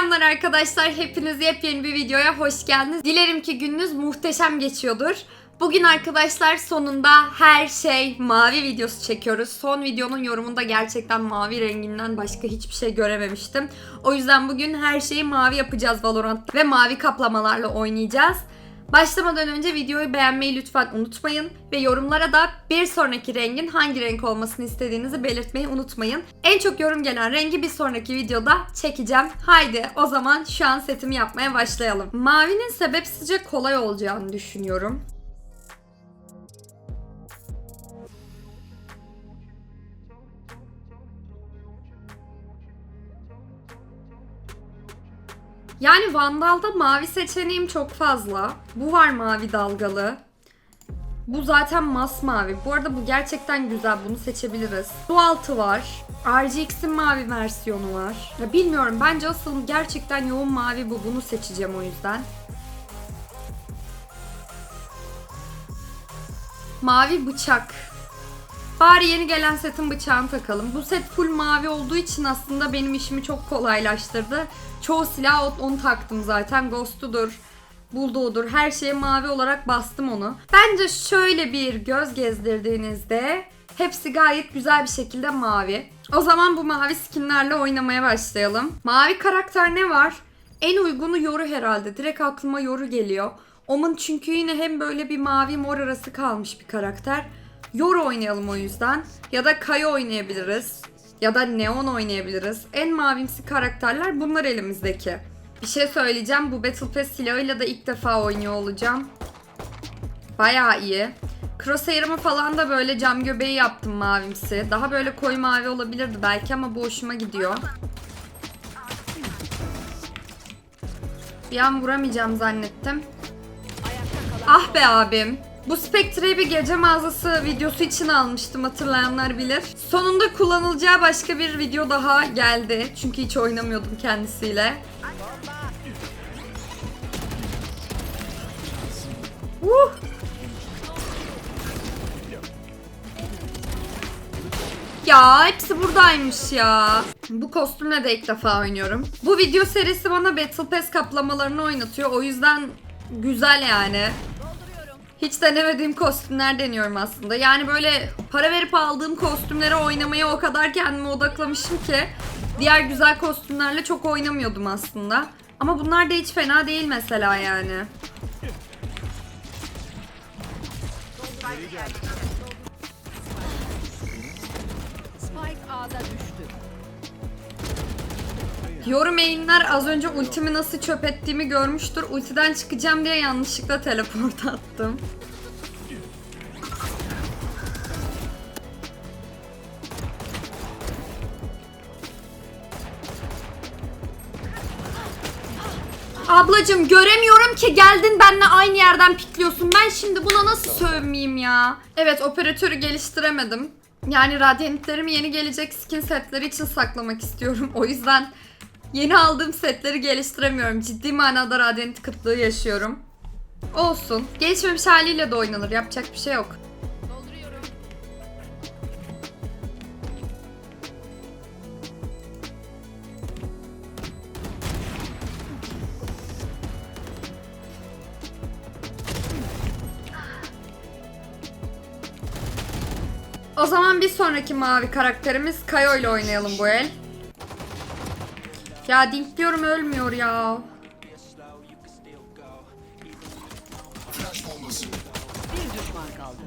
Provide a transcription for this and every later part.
Selamlar arkadaşlar. Hepiniz yepyeni bir videoya hoş geldiniz. Dilerim ki gününüz muhteşem geçiyordur. Bugün arkadaşlar sonunda her şey mavi videosu çekiyoruz. Son videonun yorumunda gerçekten mavi renginden başka hiçbir şey görememiştim. O yüzden bugün her şeyi mavi yapacağız Valorant ve mavi kaplamalarla oynayacağız. Başlamadan önce videoyu beğenmeyi lütfen unutmayın ve yorumlara da bir sonraki rengin hangi renk olmasını istediğinizi belirtmeyi unutmayın. En çok yorum gelen rengi bir sonraki videoda çekeceğim. Haydi o zaman şu an setimi yapmaya başlayalım. Mavinin sebepsizce kolay olacağını düşünüyorum. Yani Vandal'da mavi seçeneğim çok fazla. Bu var mavi dalgalı. Bu zaten masmavi. Bu arada bu gerçekten güzel. Bunu seçebiliriz. Su altı var. RGX'in mavi versiyonu var. Ya bilmiyorum. Bence asıl gerçekten yoğun mavi bu. Bunu seçeceğim o yüzden. Mavi bıçak. Bari yeni gelen setin bıçağını takalım. Bu set full mavi olduğu için aslında benim işimi çok kolaylaştırdı. Çoğu silah onu taktım zaten. Ghost'udur, Bulldog'dur. Her şeye mavi olarak bastım onu. Bence şöyle bir göz gezdirdiğinizde hepsi gayet güzel bir şekilde mavi. O zaman bu mavi skinlerle oynamaya başlayalım. Mavi karakter ne var? En uygunu Yoru herhalde. Direkt aklıma Yoru geliyor. Omun çünkü yine hem böyle bir mavi mor arası kalmış bir karakter. Yoru oynayalım o yüzden. Ya da Kayo oynayabiliriz. Ya da Neon oynayabiliriz. En mavimsi karakterler bunlar elimizdeki. Bir şey söyleyeceğim. Bu Battle Pass silahıyla da ilk defa oynuyor olacağım. Bayağı iyi. Crosshair'ımı falan da böyle cam göbeği yaptım mavimsi. Daha böyle koyu mavi olabilirdi belki ama bu hoşuma gidiyor. Bir an vuramayacağım zannettim. Ah be abim. Bu Spectre'yi bir gece mağazası videosu için almıştım hatırlayanlar bilir. Sonunda kullanılacağı başka bir video daha geldi. Çünkü hiç oynamıyordum kendisiyle. Uh! Ya hepsi buradaymış ya. Bu kostümle de ilk defa oynuyorum. Bu video serisi bana Battle Pass kaplamalarını oynatıyor. O yüzden güzel yani. Hiç denemediğim kostümler deniyorum aslında. Yani böyle para verip aldığım kostümlere oynamaya o kadar kendime odaklamışım ki diğer güzel kostümlerle çok oynamıyordum aslında. Ama bunlar da hiç fena değil mesela yani. Spike A'da düştü. Yorum mainler az önce ultimi nasıl çöp ettiğimi görmüştür. Ultiden çıkacağım diye yanlışlıkla teleport attım. Ablacım göremiyorum ki geldin benle aynı yerden pikliyorsun. Ben şimdi buna nasıl sövmeyeyim ya? Evet operatörü geliştiremedim. Yani radyantlarımı yeni gelecek skin setleri için saklamak istiyorum. O yüzden yeni aldığım setleri geliştiremiyorum. Ciddi manada radyant kıtlığı yaşıyorum. Olsun. Gelişmemiş haliyle de oynanır. Yapacak bir şey yok. O zaman bir sonraki mavi karakterimiz Kayo ile oynayalım bu el. Ya Dink diyorum ölmüyor ya. Bir düşman kaldı.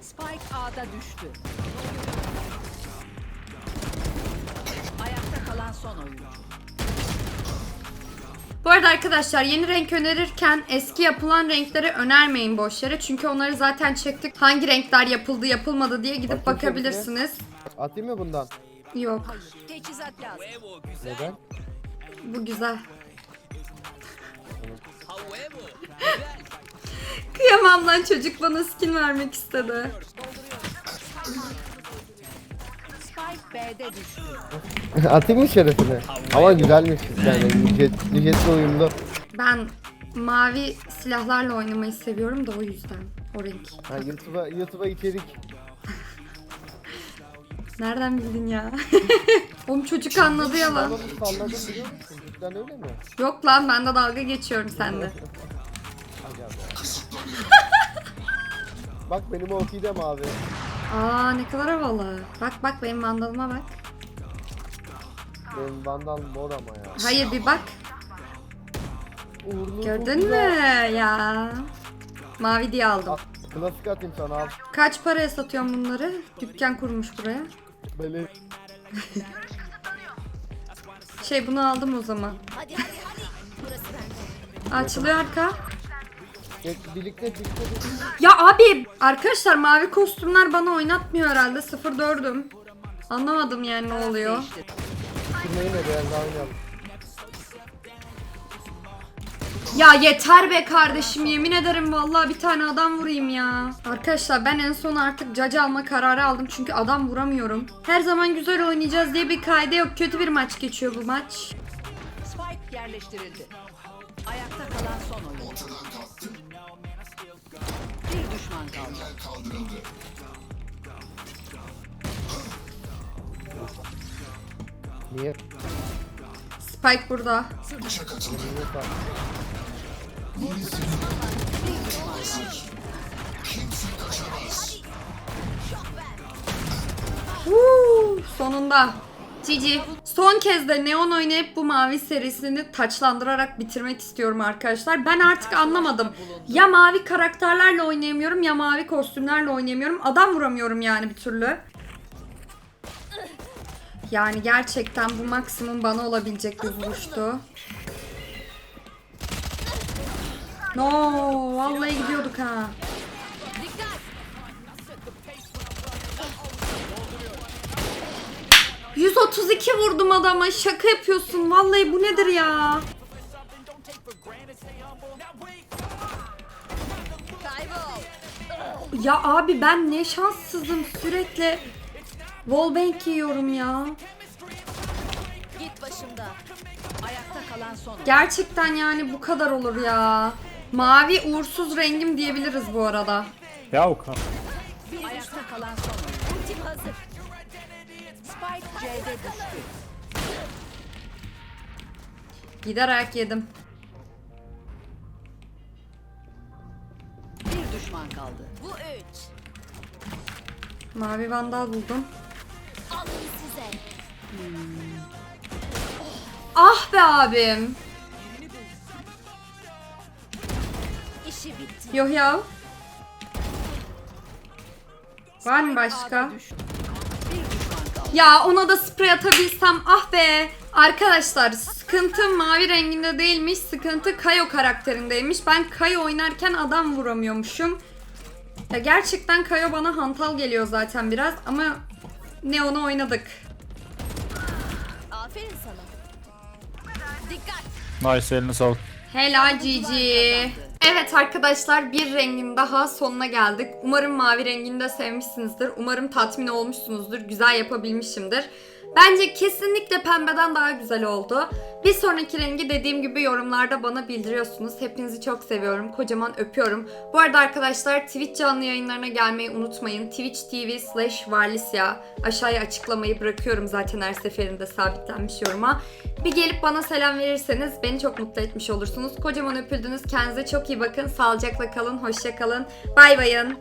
Spike A'da düştü. Ayakta kalan son oyuncu. Bu arada arkadaşlar yeni renk önerirken eski yapılan renkleri önermeyin boş yere. Çünkü onları zaten çektik. Hangi renkler yapıldı yapılmadı diye gidip Bakayım bakabilirsiniz. Atayım mı bundan? Yok Teçhizat lazım. Neden? bu güzel. Kıyamam lan çocuk bana skin vermek istedi. Spike B'de düştü. Atayım mı şerefine? Ama güzelmiş yani. Jet, jetle uyumlu. Ben mavi silahlarla oynamayı seviyorum da o yüzden o renk. Ha, YouTube'a YouTube'a içerik. Nereden bildin ya? Oğlum çocuk anladı ya lan. Balonu salladım biliyor musun? Cidden öyle mi? Yok lan ben de dalga geçiyorum sende. Bak benim o dem abi. Aa ne kadar havalı. Bak bak benim mandalıma bak. Benim vandal mor ama ya. Hayır bir bak. Uğurlu Gördün mü ya? Mavi diye aldım. Al, Klasik atayım sana al. Kaç paraya satıyorum bunları? Dükkan kurmuş buraya. Böyle Şey bunu aldım o zaman. Hadi hadi hadi. Burası bende. Açılıyor arka. Gel, birlikte birlikte birlikte. Ya abi arkadaşlar mavi kostümler bana oynatmıyor herhalde. 04'üm. Anlamadım yani ne oluyor. Bitirmeyi ne biraz daha oynayalım. Ya yeter be kardeşim yemin ederim vallahi bir tane adam vurayım ya. Arkadaşlar ben en son artık cac alma kararı aldım çünkü adam vuramıyorum. Her zaman güzel oynayacağız diye bir kaide yok. Kötü bir maç geçiyor bu maç. Spike yerleştirildi. Ayakta kalan son oyuncu. Bir düşman kaldı. Niye? Spike burada. Niye sağ- Woo, sonunda. Cici. Son kez de Neon oynayıp bu mavi serisini taçlandırarak bitirmek istiyorum arkadaşlar. Ben artık anlamadım. Ya mavi karakterlerle oynayamıyorum ya mavi kostümlerle oynayamıyorum. Adam vuramıyorum yani bir türlü. Yani gerçekten bu maksimum bana olabilecek bir vuruştu. No, vallahi gidiyorduk ha. 132 vurdum adama. Şaka yapıyorsun. Vallahi bu nedir ya? Ya abi ben ne şanssızım sürekli. Wallbang yiyorum ya. Git başımda. Ayakta kalan son oyuncu. Gerçekten yani bu kadar olur ya. Mavi uğursuz rengim diyebiliriz bu arada. Ya Okan. Ayakta kalan son oyuncu. Ultim hazır. Spike C'de düştü. Giderek yedim. Bir düşman kaldı. Bu üç. Mavi vandal buldum. Alın size. Ah be abim. Yok ya. Var mı başka? Ya ona da sprey atabilsem ah be. Arkadaşlar sıkıntı mavi renginde değilmiş. Sıkıntı Kayo karakterindeymiş. Ben Kayo oynarken adam vuramıyormuşum. Ya gerçekten Kayo bana hantal geliyor zaten biraz ama Neon'u oynadık. Aferin sana. Dikkat. Nice eline sağlık. Helal Cici. Evet arkadaşlar bir rengin daha sonuna geldik. Umarım mavi rengini de sevmişsinizdir. Umarım tatmin olmuşsunuzdur. Güzel yapabilmişimdir. Bence kesinlikle pembeden daha güzel oldu. Bir sonraki rengi dediğim gibi yorumlarda bana bildiriyorsunuz. Hepinizi çok seviyorum. Kocaman öpüyorum. Bu arada arkadaşlar Twitch canlı yayınlarına gelmeyi unutmayın. Twitch TV slash Varlisya. Aşağıya açıklamayı bırakıyorum zaten her seferinde sabitlenmiş yoruma. Bir gelip bana selam verirseniz beni çok mutlu etmiş olursunuz. Kocaman öpüldünüz. Kendinize çok iyi bakın. Sağlıcakla kalın. Hoşça kalın. Bay bayın.